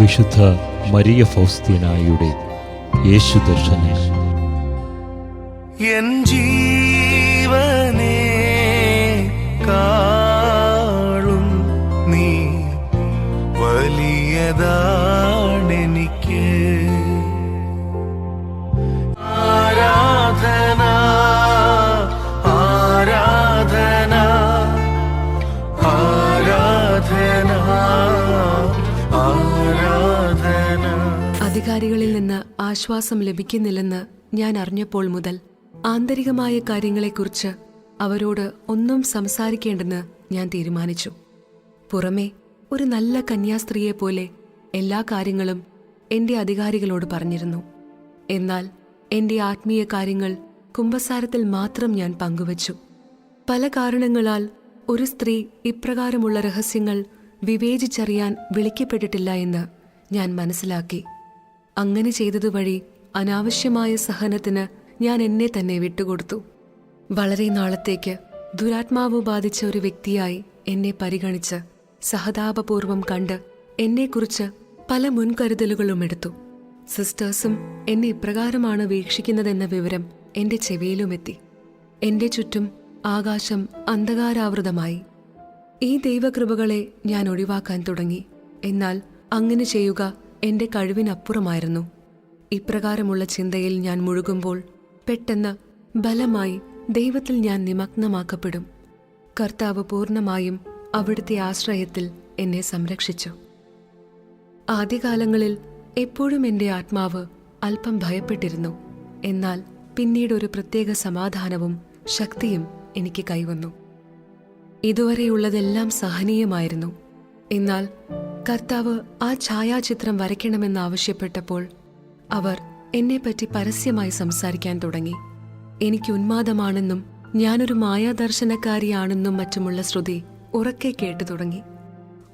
വിശുദ്ധ മരിയ ഫൗസ്തീനായുടെ യേശു ദർശനം. എൻ ജീവനെ കാളും നീ വലിയതാണെനിക്ക്. അധികാരികളിൽ നിന്ന് ആശ്വാസം ലഭിക്കുന്നില്ലെന്ന് ഞാൻ അറിഞ്ഞപ്പോൾ മുതൽ ആന്തരികമായ കാര്യങ്ങളെക്കുറിച്ച് അവരോട് ഒന്നും സംസാരിക്കേണ്ടെന്ന് ഞാൻ തീരുമാനിച്ചു. പുറമേ ഒരു നല്ല കന്യാസ്ത്രീയെ പോലെ എല്ലാ കാര്യങ്ങളും എന്റെ അധികാരികളോട് പറഞ്ഞിരുന്നു. എന്നാൽ എന്റെ ആത്മീയ കാര്യങ്ങൾ കുംഭസാരത്തിൽ മാത്രം ഞാൻ പങ്കുവച്ചു. പല കാരണങ്ങളാൽ ഒരു സ്ത്രീ ഇപ്രകാരമുള്ള രഹസ്യങ്ങൾ വിവേചിച്ചറിയാൻ വിളിക്കപ്പെട്ടിട്ടില്ല എന്ന് ഞാൻ മനസ്സിലാക്കി. അങ്ങനെ ചെയ്തതുവഴി അനാവശ്യമായ സഹനത്തിന് ഞാൻ എന്നെ തന്നെ വിട്ടുകൊടുത്തു. വളരെ നാളത്തേക്ക് ദുരാത്മാവ് ബാധിച്ച ഒരു വ്യക്തിയായി എന്നെ പരിഗണിച്ച് സഹതാപപൂർവം കണ്ട് എന്നെക്കുറിച്ച് പല മുൻകരുതലുകളും എടുത്തു. സിസ്റ്റേഴ്സും എന്നെ ഇപ്രകാരമാണ് വീക്ഷിക്കുന്നതെന്ന വിവരം എന്റെ ചെവിയിലുമെത്തി. എന്റെ ചുറ്റും ആകാശം അന്ധകാരാവൃതമായി. ഈ ദൈവകൃപകളെ ഞാൻ ഒഴിവാക്കാൻ തുടങ്ങി. എന്നാൽ അങ്ങനെ ചെയ്യുക എന്റെ കഴിവിനപ്പുറമായിരുന്നു. ഇപ്രകാരമുള്ള ചിന്തയിൽ ഞാൻ മുഴുകുമ്പോൾ പെട്ടെന്ന് ബലമായി ദൈവത്തിൽ ഞാൻ നിമഗ്നമാക്കപ്പെടും. കർത്താവ് പൂർണമായും അവിടുത്തെ ആശ്രയത്തിൽ എന്നെ സംരക്ഷിച്ചു. ആദ്യകാലങ്ങളിൽ എപ്പോഴും എന്റെ ആത്മാവ് അല്പം ഭയപ്പെട്ടിരുന്നു. എന്നാൽ പിന്നീട് ഒരു പ്രത്യേക സമാധാനവും ശക്തിയും എനിക്ക് കൈവന്നു. ഇതുവരെയുള്ളതെല്ലാം സഹനീയമായിരുന്നു. എന്നാൽ കർത്താവ് ആ ഛായാചിത്രം വരയ്ക്കണമെന്നാവശ്യപ്പെട്ടപ്പോൾ അവർ എന്നെപ്പറ്റി പരസ്യമായി സംസാരിക്കാൻ തുടങ്ങി. എനിക്ക് ഉന്മാദമാണെന്നും ഞാനൊരു മായാദർശനക്കാരിയാണെന്നും മറ്റുമുള്ള ശ്രുതി ഉറക്കെ കേട്ടു തുടങ്ങി.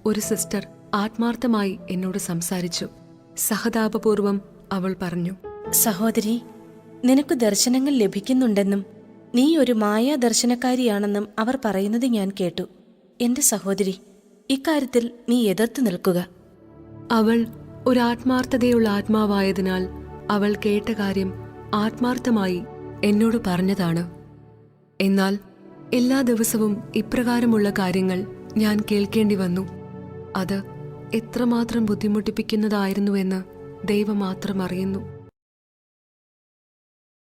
ഒരു സിസ്റ്റർ ആത്മാർത്ഥമായി എന്നോട് സംസാരിച്ചു. സഹതാപപൂർവം അവൾ പറഞ്ഞു സഹോദരി നിനക്ക് ദർശനങ്ങൾ ലഭിക്കുന്നുണ്ടെന്നും നീ ഒരു മായാദർശനക്കാരിയാണെന്നും അവർ പറയുന്നത് ഞാൻ കേട്ടു. എന്റെ സഹോദരി ഇക്കാര്യത്തിൽ നീ എതിർത്ത് നിൽക്കുക. അവൾ ഒരു ആത്മാർത്ഥതയുള്ള ആത്മാവായതിനാൽ അവൾ കേട്ട കാര്യം ആത്മാർത്ഥമായി എന്നോട് പറഞ്ഞതാണ്. എന്നാൽ എല്ലാ ദിവസവും ഇപ്രകാരമുള്ള കാര്യങ്ങൾ ഞാൻ കേൾക്കേണ്ടി വന്നു. അത് എത്രമാത്രം ബുദ്ധിമുട്ടിപ്പിക്കുന്നതായിരുന്നുവെന്ന് ദൈവം മാത്രം അറിയുന്നു.